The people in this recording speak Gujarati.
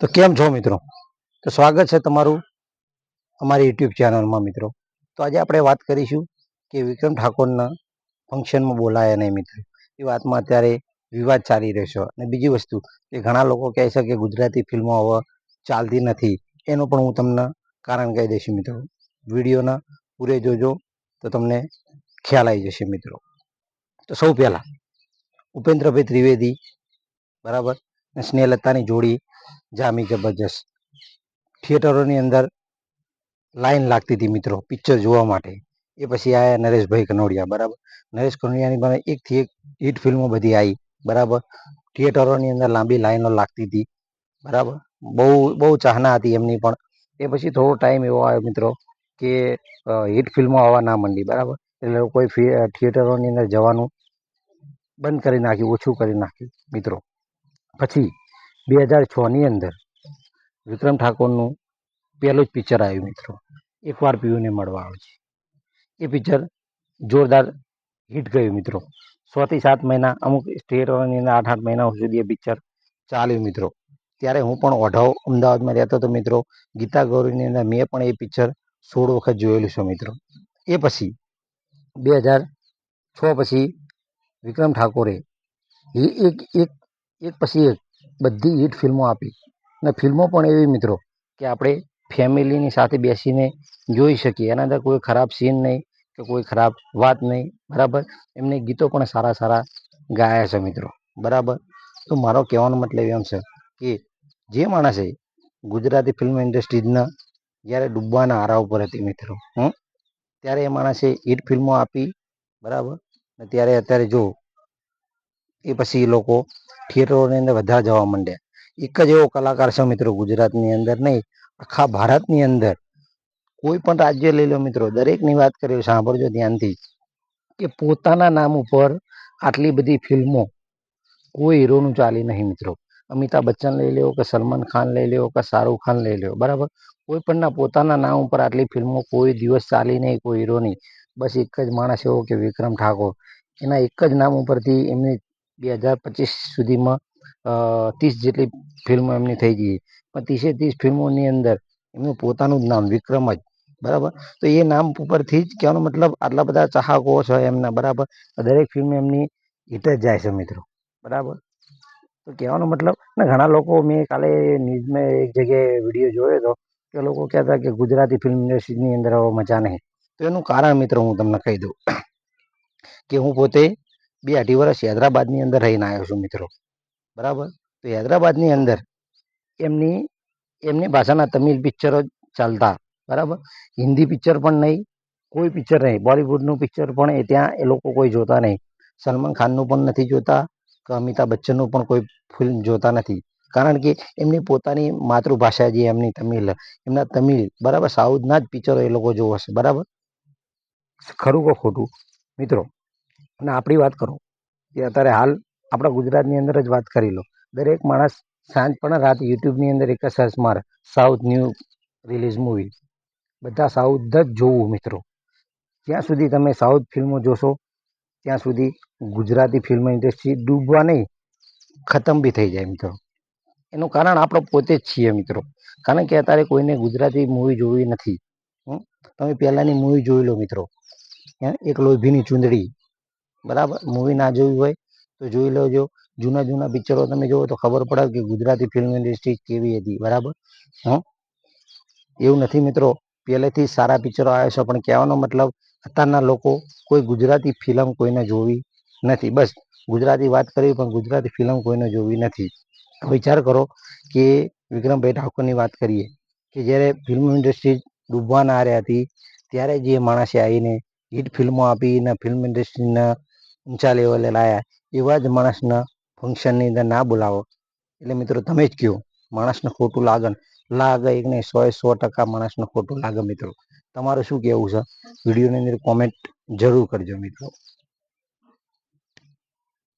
તો કેમ છો મિત્રો? તો સ્વાગત છે તમારું અમારી યુટ્યુબ ચેનલમાં મિત્રો. તો આજે આપણે વાત કરીશું કે વિક્રમ ઠાકોરના ફંક્શનમાં બોલાયા નહીં મિત્રો. એ વાતમાં અત્યારે વિવાદ ચાલી રહ્યો અને બીજી વસ્તુ કે ઘણા લોકો કહે છે કે ગુજરાતી ફિલ્મો હવે ચાલતી નથી. એનું પણ હું તમને કારણ કહી દઈશ મિત્રો. વિડીયોના પૂરે જોજો તો તમને ખ્યાલ આવી જશે મિત્રો. તો સૌ પહેલાં ઉપેન્દ્રભાઈ ત્રિવેદી, બરાબર? અને સ્નેહલતાની જોડી જામી જબરજસ્ત થિયેટરોની અંદર લાઈન લાગતી હતી મિત્રો, પિક્ચર જોવા માટે. એ પછી આયા નરેશભાઈ કનોડિયા, બરાબર? નરેશ કનોડિયાની પણ એકથી એક હિટ ફિલ્મો બધી આવી બરાબર? થિયેટરોની અંદર લાંબી લાઈનો લાગતી હતી, બરાબર? બહુ બહુ ચાહના હતી એમની પણ. એ પછી થોડો ટાઈમ એવો આવ્યો મિત્રો, કે હિટ ફિલ્મો આવવા ના માંડી, બરાબર? એટલે લોકોએ થિયેટરોની અંદર જવાનું બંધ કરી નાખ્યું, ઓછું કરી નાખ્યું મિત્રો. પછી બે હજાર છની અંદર વિક્રમ ઠાકોરનું પહેલું જ પિક્ચર આવ્યું મિત્રો. એકવાર પીયુને મળવા આવે છે. એ પિક્ચર જોરદાર હિટ ગયું મિત્રો. છથી સાત મહિના, અમુક થિયેટરોની અંદર આઠ આઠ મહિના સુધી એ પિક્ચર ચાલ્યું મિત્રો. ત્યારે હું પણ ઓઢાવ અમદાવાદમાં રહેતો હતો મિત્રો. ગીતા ગૌરીની અંદર મેં પણ એ પિક્ચર સોળ વખત જોયેલું છે મિત્રો. એ પછી બે હજાર છ પછી વિક્રમ ઠાકોરે એક એક એક પછી એક બધી હિટ ફિલ્મો આપી. અને ફિલ્મો પણ એવી મિત્રો કે આપણે ફેમિલીની સાથે બેસીને જોઈ શકીએ. એના અંદર કોઈ ખરાબ સીન નહીં કે કોઈ ખરાબ વાત નહીં. બરાબર? એમને ગીતો પણ સારા સારા ગાયા છે મિત્રો. બરાબર? તો મારો કહેવાનો મતલબ એમ છે કે જે માણસે ગુજરાતી ફિલ્મ ઇન્ડસ્ટ્રીઝના જ્યારે ડૂબવાના આરા ઉપર હતી મિત્રો હં ત્યારે એ માણસે હિટ ફિલ્મો આપી. બરાબર? ત્યારે અત્યારે જો એ પછી એ લોકો થિયેટરોની અંદર વધારે જવા માંડ્યા એક જ એવો કલાકાર છે મિત્રો ગુજરાતની અંદર નહીં, આખા ભારતની અંદર. કોઈ પણ રાજ્ય લઈ લો મિત્રો, દરેકની વાત કરીએ સાંભળજો ધ્યાનથી કે પોતાના નામ ઉપર આટલી બધી ફિલ્મો, કોઈ હીરોનું ચાલી નહીં મિત્રો. અમિતાભ બચ્ચન લઈ લ્યો કે સલમાન ખાન લઈ લ્યો કે શાહરૂખ ખાન લઈ લ્યો, બરાબર? કોઈ પણના પોતાના નામ ઉપર આટલી ફિલ્મો કોઈ દિવસ ચાલી નહીં, કોઈ હીરો નહીં. બસ એક જ માણસ એવો કે વિક્રમ ઠાકોર. એના એક જ નામ ઉપરથી એમની બે હજાર પચીસ સુધીમાં ત્રીસ જેટલી ફિલ્મો એમની થઈ ગઈ. પણ ત્રીસે ત્રીસ ફિલ્મોની અંદર એમનું પોતાનું જ નામ વિક્રમ જ, બરાબર? તો એ નામ ઉપરથી જ કહેવાનો મતલબ આટલા બધા ચાહકો છે એમના, બરાબર? દરેક ફિલ્મ એમની હિટ જ જાય છે મિત્રો, બરાબર? તો કહેવાનો મતલબ ને ઘણા લોકો મેં કાલે ન્યૂઝમાં એક જગ્યાએ વીડિયો જોયો હતો, કે લોકો કહેતા કે ગુજરાતી ફિલ્મ ઇન્ડસ્ટ્રીની અંદર હવે મજા નહીં. તો એનું કારણ મિત્રો હું તમને કહી દઉં, કે હું પોતે બે અઢી વર્ષ હૈદરાબાદની અંદર રહીને આવ્યો છું મિત્રો. બરાબર? તો હૈદરાબાદની અંદર એમની એમની ભાષાના તમિલ પિક્ચરો ચાલતા. બરાબર? હિન્દી પિક્ચર પણ નહીં, કોઈ પિક્ચર નહીં. બોલિવૂડનું પિક્ચર પણ એ ત્યાં એ લોકો કોઈ જોતા નહીં. સલમાન ખાનનું પણ નથી જોતા, કે અમિતાભ બચ્ચનનું પણ કોઈ ફિલ્મ જોતા નથી. કારણ કે એમની પોતાની માતૃભાષા જે એમની તમિલ, એમના તમિલ, બરાબર? સાઉથના જ પિક્ચરો એ લોકો જોવે છે. બરાબર? ખરું કે ખોટું? મિત્રો અને આપણી વાત કરો કે અત્યારે હાલ આપણા ગુજરાતની અંદર જ વાત કરી લો. દરેક માણસ સાંજ પણ રાત યુટ્યુબની અંદર એક જ સર્ચ મારે સાઉથ ન્યૂ રિલીઝ મૂવી બધા સાઉથ જ જોવું મિત્રો. જ્યાં સુધી તમે સાઉથ ફિલ્મો જોશો, ત્યાં સુધી ગુજરાતી ફિલ્મ ઇન્ડસ્ટ્રી ડૂબવા નહીં, ખતમ બી થઈ જાય મિત્રો. એનું કારણ આપણે પોતે જ છીએ મિત્રો. કારણ કે અત્યારે કોઈને ગુજરાતી મૂવી જોવી નથી. તમે પહેલાંની મૂવી જોઈ લો મિત્રો. એક લોભીની ચૂંદડી. બરાબર? મૂવી ના જોવી હોય તો જોઈ લેજો. જૂના જૂના પિક્ચરો તમે જુઓ તો ખબર પડે કે ગુજરાતી ફિલ્મ ઇન્ડસ્ટ્રી કેવી હતી, બરાબર? હં? એવું નથી મિત્રો. પહેલેથી સારા પિક્ચરો આવ્યા છે, પણ કહેવાનો મતલબ અત્યારના લોકો કોઈ ગુજરાતી ફિલ્મ કોઈને જોવી નથી. બસ ગુજરાતી વાત કરવી, પણ ગુજરાતી ફિલ્મ કોઈને જોવી નથી. વિચાર કરો કે વિક્રમભાઈ ઠાકોરની વાત કરીએ કે જ્યારે ફિલ્મ ઇન્ડસ્ટ્રી ડૂબવાના આરે હતી, ત્યારે જે માણસે આવીને હિટ ફિલ્મો આપીને ફિલ્મ ઇન્ડસ્ટ્રીના ઊંચા લેવલે લાવ્યા એવા જ માણસના ફંક્શનની અંદર ના બોલાવો. એટલે મિત્રો તમે જ કહો, માણસને ખોટું લાગે લાગે એક નહીં, સો સો ટકા માણસને ખોટું લાગે મિત્રો. તમારું શું કહેવું છે? વિડીયોની અંદર કોમેન્ટ જરૂર કરજો મિત્રો.